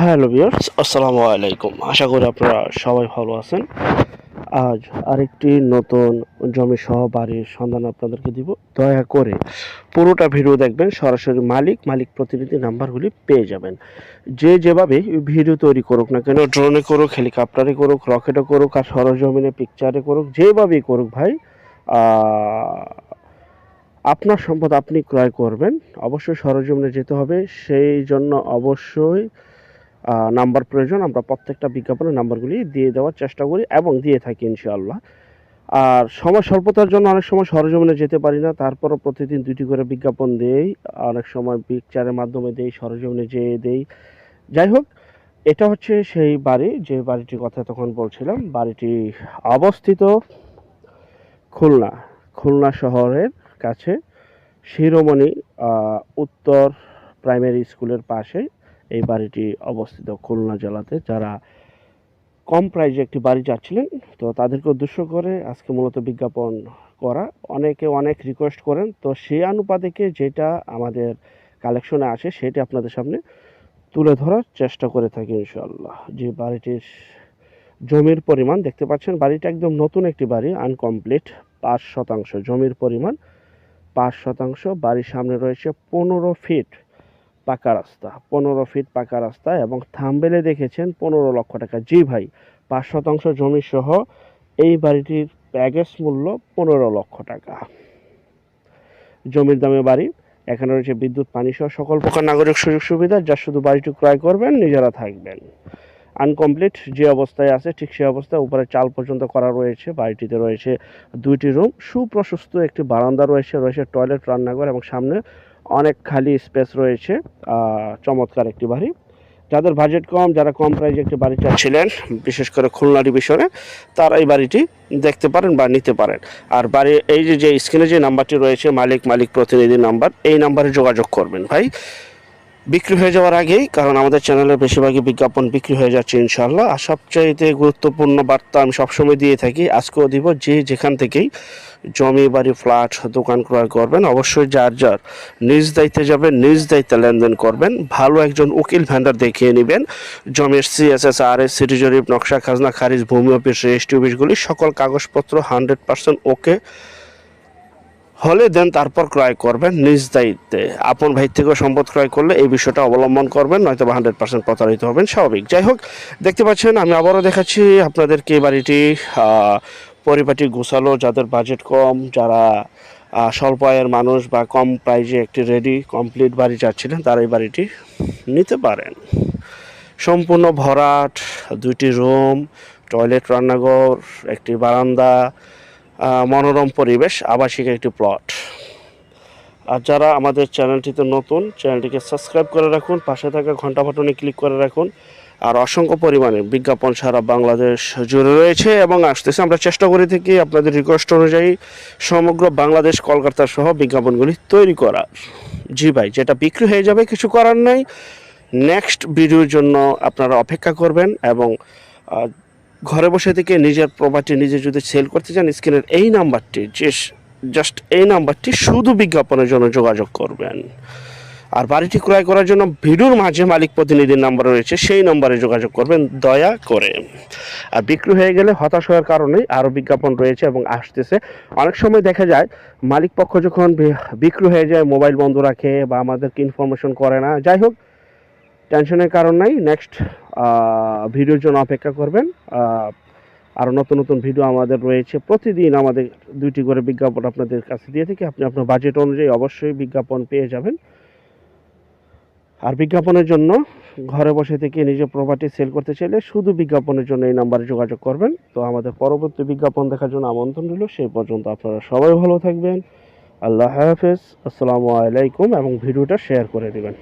Hello viewers, আসসালামু আলাইকুম। আশা করি আপনারা সবাই ভালো আছেন। আজ আরেকটি নতুন জমি সহ বাড়ির সন্ধান আপনাদেরকে দিব। দয়া করে পুরোটা ভিডিও দেখবেন, সরাসরি মালিক মালিক প্রতিনিধি নাম্বারগুলি পেয়ে যাবেন। যে যেভাবে ভিডিও তৈরি করুক না কেন, ড্রোনে করুক, হেলিকপ্টারে করুক, রকেটে করুক আর সরজমিনে পিকচারে করুক, যেভাবেই করুক ভাই আপনার সম্পদ আপনি ক্রয় করবেন। অবশ্যই সরজমিনে যেতে হবে। সেই জন্য অবশ্যই নাম্বার প্রয়োজন, আমরা প্রত্যেকটা বিজ্ঞাপনের নাম্বারগুলি দিয়ে দেওয়ার চেষ্টা করি এবং দিয়ে থাকি ইনশাআল্লাহ। আর সময় স্বল্পতার জন্য অনেক সময় সরজমিনে যেতে পারি না, তারপরও প্রতিদিন দুটি করে বিজ্ঞাপন দেই, অনেক সময় পিকচারের মাধ্যমে দেই, সরজমিনে যেয়ে দেই। যাই হোক, এটা হচ্ছে সেই বাড়ি, যে বাড়িটির কথা তখন বলছিলাম। বাড়িটি অবস্থিত খুলনা খুলনা শহরের কাছে, শিরোমণি উত্তর প্রাইমারি স্কুলের পাশে এই বাড়িটি অবস্থিত খুলনা জেলাতে। যারা কম প্রাইজে একটি বাড়ি চাচ্ছিলেন, তো তাদেরকে উদ্দেশ্য করে আজকে মূলত বিজ্ঞাপন করা। অনেকে অনেক রিকোয়েস্ট করেন, তো সেই অনুপাতিকে যেটা আমাদের কালেকশনে আসে, সেটি আপনাদের সামনে তুলে ধরার চেষ্টা করে থাকি ইনশাল্লাহ যে বাড়িটির জমির পরিমাণ, দেখতে পাচ্ছেন বাড়িটা একদম নতুন একটি বাড়ি আনকমপ্লিট পাঁচ শতাংশ। জমির পরিমাণ পাঁচ শতাংশ, বাড়ির সামনে রয়েছে পনেরো ফিট পাকা রাস্তা, পনেরো ফিট পাকা রাস্তা এবং থামবেলে দেখেছেন পনেরো লক্ষ টাকা। জি ভাই, পাঁচ শতাংশ জমি সহ এই বাড়িটির প্যাকেজ মূল্য পনেরো লক্ষ টাকা। জমির দামে বাড়ি, এখানে রয়েছে বিদ্যুৎ, পানি সহ সকল প্রকার নাগরিক সুযোগ সুবিধা যা শুধু বাড়িটি ক্রয় করবেন, নিজেরা থাকবেন। আনকমপ্লিট যে অবস্থায় আছে ঠিক সেই অবস্থায় উপরে চাল পর্যন্ত করা রয়েছে, বাড়িটিতে রয়েছে দুইটি রুম, সুপ্রশস্ত একটি বারান্দা রয়েছে রয়েছে টয়লেট, রান্নাঘর এবং সামনে অনেক খালি স্পেস রয়েছে চমৎকার একটি বাড়ি। যাদের বাজেট কম, যারা কম প্রাইজে একটি বাড়ি চাচ্ছিলেন, বিশেষ করে খুলনা ডিভিশনে তারা এই বাড়িটি দেখতে পারেন বা নিতে পারেন। আর বাড়ি, এই যে যে স্ক্রিনে যে নাম্বারটি রয়েছে, মালিক মালিক প্রতিনিধি নাম্বার এই নাম্বারে যোগাযোগ করবেন ভাই। বিক্রি হয়ে যাওয়ার আগেই, কারণ আমাদের চ্যানেলে বেশিরভাগই বিজ্ঞাপন বিক্রি হয়ে যাচ্ছে ইনশাল্লাহ আর সবচাইতে গুরুত্বপূর্ণ বার্তা আমি সবসময় দিয়ে থাকি, আজকেও দিব, যে যেখান থেকেই জমি, বাড়ি, ফ্ল্যাট, দোকান ক্রয় করবেন, অবশ্যই যার যার নিজ দায়িত্বে যাবেন, নিজ দায়িত্বে লেনদেন করবেন, ভালো একজন উকিল ভ্যান্ডার দেখিয়ে নেবেন, জমির সিএসএস আর এস সিটি জরিপ, নকশা, খাজনা, খারিজ, ভূমি, অফিস, রেজিস্ট্রি, অফিসগুলি, সকল কাগজপত্র হান্ড্রেড পার্সেন্ট ওকে হলে দেন তারপর ক্রয় করবেন। নিজ দায়িত্বে আপন ভাই থেকেও সম্পদ ক্রয় করলে এই বিষয়টা অবলম্বন করবেন, নয়তো বা হান্ড্রেড পার্সেন্ট প্রতারিত হবেন, স্বাভাবিক। যাই হোক, দেখতে পাচ্ছেন, আমি আবারও দেখাচ্ছি আপনাদেরকে এই বাড়িটি পরিপাটি গোছালো, যাদের বাজেট কম, যারা স্বল্প আয়ের মানুষ বা কম প্রাইজে একটি রেডি কমপ্লিট বাড়ি চাচ্ছিলেন, তারা এই বাড়িটি নিতে পারেন। সম্পূর্ণ ভরাট, দুইটি রুম টয়লেট রান্নাঘর, একটি বারান্দা মনোরম পরিবেশ, আবাসিক একটি প্লট আর যারা আমাদের চ্যানেলটিতে নতুন, চ্যানেলটিকে সাবস্ক্রাইব করে রাখুন, পাশে থাকা ঘণ্টা বাটনে ক্লিক করে রাখুন, আর অসংখ্য পরিমাণে বিজ্ঞাপন সারা বাংলাদেশ জুড়ে রয়েছে এবং আসতেছে। আমরা চেষ্টা করে থাকি আপনাদের রিকোয়েস্ট অনুযায়ী সমগ্র বাংলাদেশ কলকাতা সহ বিজ্ঞাপনগুলি তৈরি করার। জি ভাই, যেটা বিক্রি হয়ে যাবে, কিছু করার নাই। নেক্সট ভিডিওর জন্য আপনারা অপেক্ষা করবেন এবং ঘরে বসে থেকে নিজের প্রপার্টি নিজে যদি সেল করতে চান স্ক্রিনের এই নাম্বারটি যে জাস্ট এই নাম্বারটি শুধু বিজ্ঞাপনের জন্য যোগাযোগ করবেন। আর বাড়িটি ক্রয় করার জন্য ভিডিওর মাঝে মালিক প্রতিনিধির নাম্বার রয়েছে, সেই নম্বরে যোগাযোগ করবেন, দয়া করে। আর বিক্রি হয়ে গেলে হতাশ হওয়ার কারণেই আরও বিজ্ঞাপন রয়েছে এবং আসতেছে। অনেক সময় দেখা যায়, মালিক পক্ষ যখন বিক্রি হয়ে যায় মোবাইল বন্ধ রাখে বা আমাদেরকে ইনফরমেশন করে না, যাই হোক টেনশনের কারণ নাই। নেক্সট ভিডিওর জন্য অপেক্ষা করবেন। আরও নতুন নতুন ভিডিও আমাদের রয়েছে। প্রতিদিন আমাদের দুইটি করে বিজ্ঞাপন আপনাদের কাছে দিয়ে থাকি। আপনি আপনার বাজেট অনুযায়ী অবশ্যই বিজ্ঞাপন পেয়ে যাবেন। আর বিজ্ঞাপনের জন্য ঘরে বসে থেকে নিজের প্রপার্টি সেল করতে চাইলে শুধু বিজ্ঞাপনের জন্য এই নাম্বারে যোগাযোগ করবেন। তো আমাদের পরবর্তী বিজ্ঞাপন দেখার জন্য আমন্ত্রণ রইল। সেই পর্যন্ত আপনারা সবাই ভালো থাকবেন। আল্লাহ হাফেজ। আসসালামু আলাইকুম এবং ভিডিওটা শেয়ার করে দেবেন।